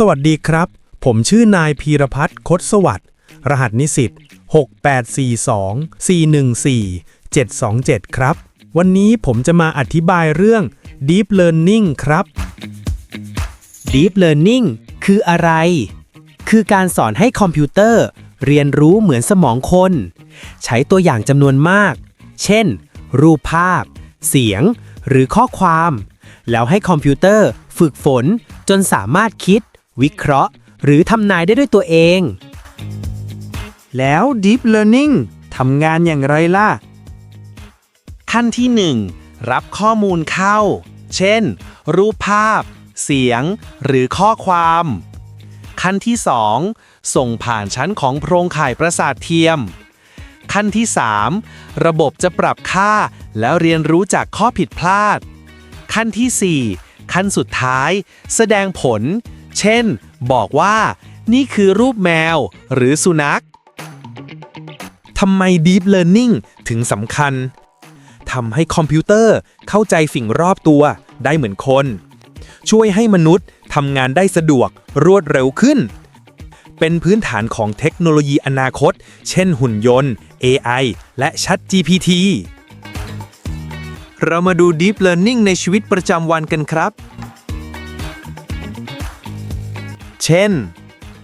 สวัสดีครับ ผมชื่อนายพีรพัฒน์คดสวัสดิ์รหัสนิสิต6842 414 727 ครับ วันนี้ผมจะมาอธิบายเรื่อง Deep Learning ครับ Deep Learning คืออะไร คือการสอนให้คอมพิวเตอร์ เรียนรู้เหมือนสมองคน ใช้ตัวอย่างจำนวนมาก เช่น รูปภาพ เสียง หรือข้อความ แล้วให้คอมพิวเตอร์ ฝึกฝนจนสามารถคิด วิเคราะห์ หรือทำนายได้ด้วยตัวเอง แล้ว Deep Learning ทำงานอย่างไรล่ะ ขั้นที่ 1 รับข้อมูลเข้า เช่น รูปภาพ เสียง หรือข้อความ ขั้นที่ 2 ส่งผ่านชั้นของโพรงข่ายประสาทเทียม ขั้นที่ 3 ระบบจะปรับค่า แล้วเรียนรู้จากข้อผิดพลาด ขั้นที่ 4 ขั้นสุดท้าย แสดงผล เช่น บอกว่า นี่คือรูปแมว หรือสุนัขทำไม Deep Learning ถึงสำคัญทำให้คอมพิวเตอร์เข้าใจสิ่งรอบตัวได้เหมือนคน ช่วยให้มนุษย์ทำงานได้สะดวกรวดเร็วขึ้น เป็นพื้นฐานของเทคโนโลยีอนาคต เช่นหุ่นยนต์ AI และ ChatGPT เรามาดู Deep Learning ในชีวิตประจำวันกันครับ เช่น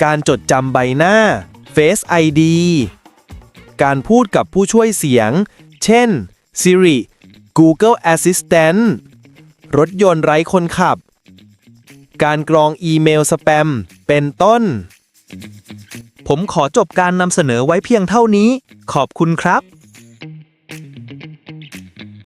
การจดจำใบหน้า Face ID การพูดกับผู้ช่วยเสียง เช่น Siri Google Assistant รถยนต์ไร้คนขับ การกรองอีเมลสแปม เป็นต้น ผมขอจบการนำเสนอไว้เพียงเท่านี้ ขอบคุณครับ